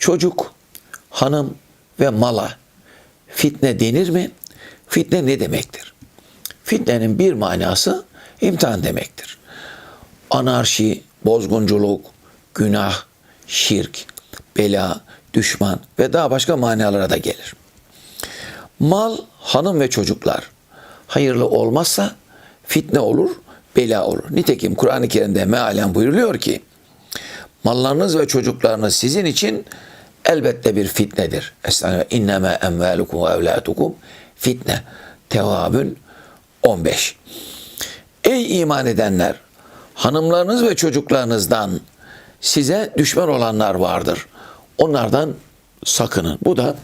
çocuk, hanım ve mala fitne denir mi? Fitne ne demektir? Fitnenin bir manası imtihan demektir. Anarşi, bozgunculuk, günah, şirk, bela, düşman ve daha başka manalara da gelir. Mal, hanım ve çocuklar hayırlı olmazsa fitne olur, bela olur. Nitekim Kur'an-ı Kerim'de mealen buyuruluyor ki mallarınız ve çocuklarınız sizin için elbette bir fitnedir. Estağfirullah. İnnemâ emvâlukum ve evlâdukum fitne. Tevabün 15. Ey iman edenler! Hanımlarınız ve çocuklarınızdan size düşman olanlar vardır. Onlardan sakının. Bu da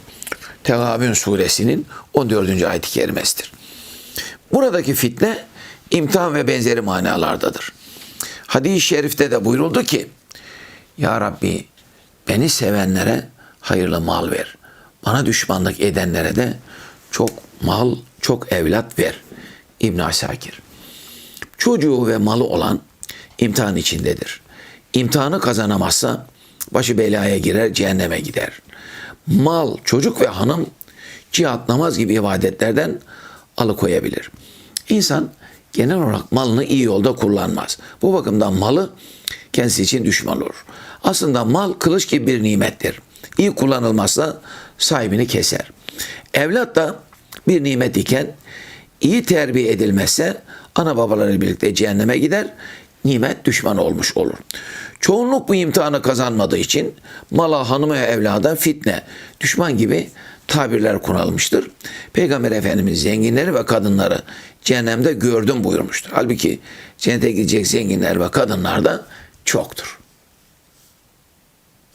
Tevabün suresinin 14. ayet-i kerimesidir. Buradaki fitne imtihan ve benzeri manalardadır. Hadis-i şerifte de buyuruldu ki Ya Rabbi beni sevenlere hayırlı mal ver. Bana düşmanlık edenlere de çok mal, çok evlat ver. İbn Asakir. Çocuğu ve malı olan imtihan içindedir. İmtihanı kazanamazsa başı belaya girer, cehenneme gider. Mal, çocuk ve hanım cihat, namaz gibi ibadetlerden alıkoyabilir. İnsan genel olarak malını iyi yolda kullanmaz. Bu bakımdan malı kendisi için düşman olur. Aslında mal kılıç gibi bir nimettir. İyi kullanılmazsa sahibini keser. Evlat da bir nimet iken iyi terbiye edilmezse ana babaları birlikte cehenneme gider, nimet düşman olmuş olur. Çoğunluk bu imtihanı kazanmadığı için mala, hanıma ve evlada fitne, düşman gibi tabirler kullanılmıştır. Peygamber Efendimiz zenginleri ve kadınları cehennemde gördüm buyurmuştur. Halbuki cennete gidecek zenginler ve kadınlar da çoktur.